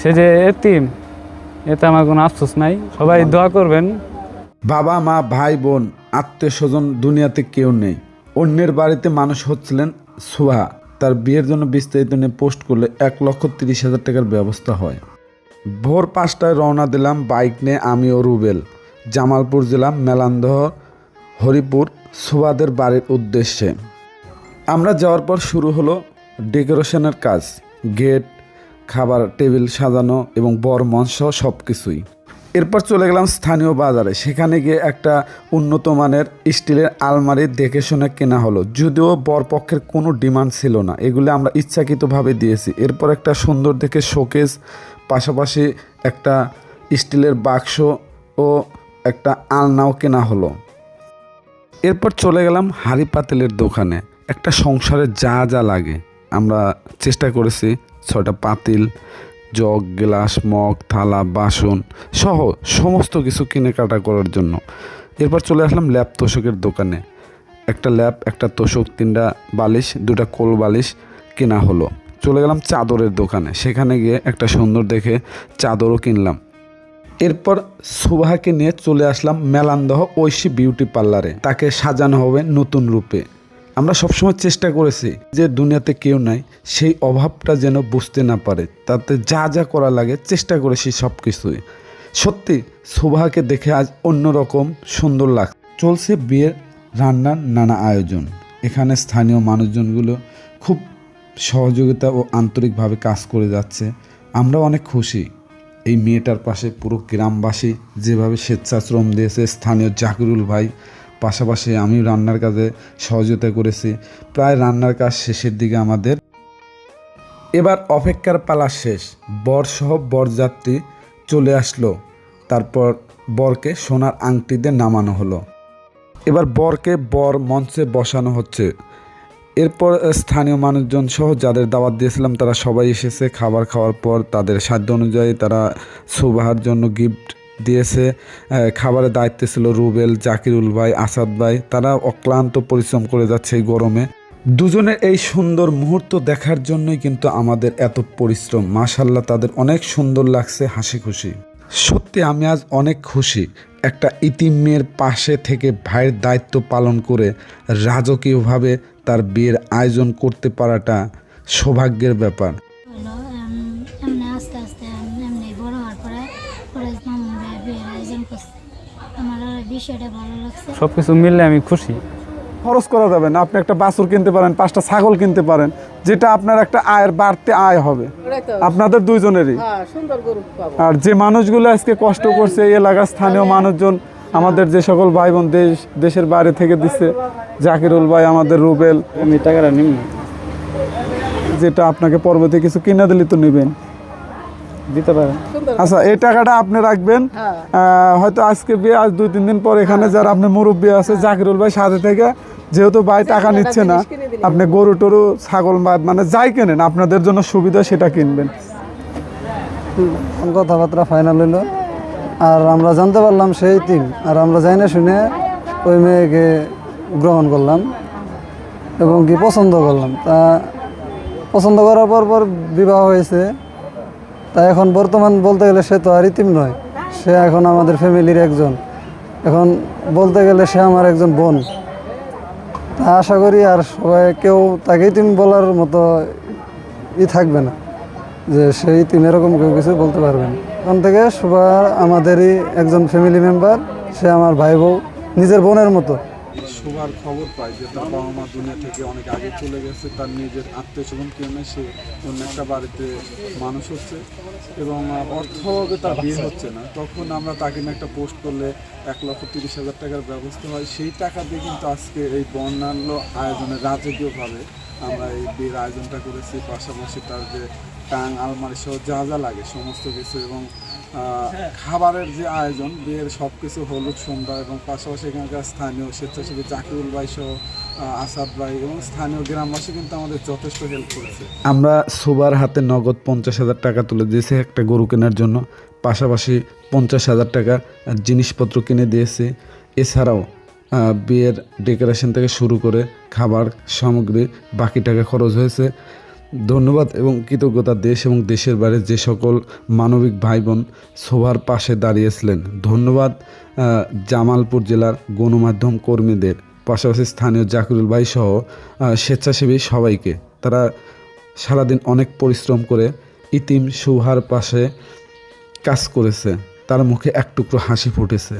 সে যে এতিম, এতে আমার কোনো আফসোস নাই। সবাই দোয়া করবেন। বাবা, মা, ভাই, বোন আত্মীয় স্বজন দুনিয়াতে কেউ নেই। অন্যের বাড়িতে মানুষ হচ্ছিলেন সুহা। তার বিয়ের জন্য বিস্তারিত নিয়ে পোস্ট করলে এক লক্ষ তিরিশ হাজার টাকার ব্যবস্থা হয়। ভোর পাঁচটায় রওনা দিলাম বাইক নিয়ে আমি ও রুবেল। জামালপুর জেলা মেলান্দহ, হরিপুর সুবাদের বাড়ির উদ্দেশ্যে। আমরা যাওয়ার পর শুরু হলো ডেকোরেশনের কাজ, গেট, খাবার টেবিল সাজানো এবং বর মঞ্চ সব কিছুই এরপর চলে গেলাম স্থানীয় বাজারে। সেখানে গিয়ে একটা উন্নত মানের স্টিলের আলমারি দেখে শুনে কেনা হলো। যদিও বরপক্ষের কোনো ডিমান্ড ছিল না, এগুলো আমরা ইচ্ছাকৃতভাবে দিয়েছি। এরপর একটা সুন্দর দেখে শোকেস, পাশাপাশি একটা স্টিলের বাক্স ও একটা আলনাও কেনা হলো। এরপর চলে গেলাম হাড়ি পাতিলের দোকানে। একটা সংসারে যা যা লাগে। আমরা চেষ্টা করেছি ছয়টা পাতিল, জগ, গ্লাস, মগ, থালা, বাসন সহ সমস্ত কিছু কেনাকাটা করার জন্য। এরপর চলে আসলাম ল্যাপ তোষকের দোকানে। একটা ল্যাপ একটা তোষক, তিনটা বালিশ, দুটা কোল বালিশ কেনা হলো। চলে গেলাম চাদরের দোকানে। সেখানে গিয়ে একটা সুন্দর দেখে চাদরও কিনলাম। এরপর সুবাহাকে নিয়ে চলে আসলাম মেলান্দহ ঐশী বিউটি পার্লারে। তাকে সাজানো হবে নতুন রূপে। আমরা সবসময় চেষ্টা করেছি যে দুনিয়াতে কেউ নাই, সেই অভাবটা যেন বুঝতে না পারে। তাতে যা যা করা লাগে চেষ্টা করেছি সব কিছুই সত্যি, সুবাহাকে দেখে আজ অন্যরকম সুন্দর লাগ চলছে বিয়ের রান্নার নানা আয়োজন। এখানে স্থানীয় মানুষজনগুলো খুব সহযোগিতা ও আন্তরিকভাবে কাজ করে যাচ্ছে। আমরা অনেক খুশি। এই মেয়েটার পাশে পুরো গ্রামবাসী যেভাবে স্বেচ্ছাশ্রম দিয়েছে, স্থানীয় জাকিরুল ভাই পাশাপাশি আমি রান্নার কাজে সহযোগিতা করেছি। প্রায় রান্নার কাজ শেষের দিকে আমাদের। এবার অপেক্ষার পালা শেষ। বরসহ বরযাত্রী চলে আসলো। তারপর বরকে সোনার আংটি দিয়ে নামানো হলো। এবার বরকে বর মঞ্চে বসানো হচ্ছে। এরপর স্থানীয় মানুষজন সহ যাদের দাওয়াত দিয়েছিলাম, তারা সবাই এসেছে। খাবার খাওয়ার পর তাদের সাধ্য অনুযায়ী তারা সুবাহার জন্য গিফট দিয়েছে খাবারের দায়িত্বে ছিল রুবেল, জাকিরুল ভাই, আসাদ ভাই। তারা অক্লান্ত পরিশ্রম করে যাচ্ছে এই গরমে। দুজনের এই সুন্দর মুহূর্ত দেখার জন্যই কিন্তু আমাদের এত পরিশ্রম। মাশাল্লাহ তাদের অনেক সুন্দর লাগছে হাসি খুশি সত্যি, আমি আজ অনেক খুশি। একটা ইতিম মেয়ের পাশে থেকে ভাইয়ের দায়িত্ব পালন করে রাজকীয়ভাবে তার বিয়ের আয়োজন করতে পারাটা সৌভাগ্যের ব্যাপার। আস্তে আস্তে বড় হওয়ার পরে বিয়ের আয়োজন করছে। আমার বিষয়টা ভালো লাগছে। সব কিছু মিললে আমি খুশি। খরচ করা যাবে না। আপনি একটা বাছুর কিনতে পারেন পাঁচটা ছাগল কিনতে পারেন যেটা আপনার একটা আয়ের বাড়তে আয় হবে। আপনাদের দুইজনেরই। আর যে মানুষগুলো আজকে কষ্ট করছে এই এলাকার স্থানীয় মানুষজন আমাদের যে সকল ভাই বোন দেশ দেশের বাইরে থেকে দিচ্ছে জাকিরুল ভাই আমাদের রুবেল। আমি টাকাটা নিম যেটা আপনাকে পরবর্তী কিছু কিনে দিলে তো নেবেন। দিতে পারেন। আচ্ছা এই টাকাটা আপনি রাখবেন। হয়তো আজকে বিয়ে আজ দুই তিন দিন পর এখানে যারা আপনি মুরব্বী আছে জাকিরুল ভাই সাথে থেকে যেহেতু ভাই টাকা নিচ্ছে না আপনি গরু টরু ছাগল মানে যাই কেনেন আপনাদের জন্য সুবিধা সেটা কিনবেন। কথাবার্তা ফাইনাল হইল? আর আমরা জানতে পারলাম সেই টিম আর আমরা যাই না শুনে ওই মেয়েকে গ্রহণ করলাম এবং কি পছন্দ করলাম। তা পছন্দ করার পর পর বিবাহ হয়েছে। তা এখন বর্তমান বলতে গেলে সে তো আর ইতিম নয়। সে এখন আমাদের ফ্যামিলির একজন। এখন বলতে গেলে সে আমার একজন বোন। তা আশা করি আর সবাই কেউ তাকে ইতিম বলার মতো ই থাকবে না, যে সেই তিন এরকম কেউ কিছু বলতে পারবেন ওখান থেকে সবার আমাদেরই একজন ফ্যামিলি মেম্বার সে আমার ভাই বউ, নিজের বোনের মতো। শোভার খবর পাই যে তার বাবা মা দুনিয়া থেকে অনেক আগে চলে গেছে, তার নিজের আত্মীয় স্বজন কেউ নেই, সে অন্য একটা বাড়িতে মানুষ হচ্ছে এবং অর্থভাবে তার বিয়ে হচ্ছে না। তখন আমরা তাকে নিয়ে একটা পোস্ট করলে এক লক্ষ তিরিশ হাজার টাকার ব্যবস্থা হয়। সেই টাকা দিয়ে কিন্তু আজকে এই বর্ণাঢ্য আয়োজনে রাজকীয়ভাবে আমরা এই বিয়ের আয়োজনটা করেছি। পাশাপাশি তার যে টাং, আলমারি সহ যা যা লাগে, সমস্ত কিছু এবং খাবারের যে আয়োজন, বিয়ের সব কিছু হলুদ সন্ধ্যা এবং পাশাপাশি এখানকার স্থানীয় স্বেচ্ছাসেবী জাকিরুল ভাই সহ আসাদ ভাই এবং স্থানীয় গ্রামবাসী কিন্তু আমাদের যথেষ্ট হেল্প করেছে। আমরা সুবার হাতে নগদ পঞ্চাশ হাজার টাকা তুলে দিয়েছি একটা গরু কেনার জন্য। পাশাপাশি পঞ্চাশ হাজার টাকা জিনিসপত্র কিনে দিয়েছি। এছাড়াও বিয়ের ডেকোরেশন থেকে শুরু করে খাবার সামগ্রী বাকি টাকা খরচ হয়েছে। ধন্যবাদ এবং কৃতজ্ঞতা দেশ এবং দেশের বাইরে যে সকল মানবিক ভাই বোন সবার পাশে দাঁড়িয়েছিলেন। ধন্যবাদ জামালপুর জেলার গণমাধ্যম কর্মীদের, পাশাপাশি স্থানীয় জাকিরুল ভাই সহ স্বেচ্ছাসেবী সবাইকে। তারা সারাদিন অনেক পরিশ্রম করে ইতিম সুহার পাশে কাজ করেছে। তার মুখে এক টুকরো হাসি ফুটেছে।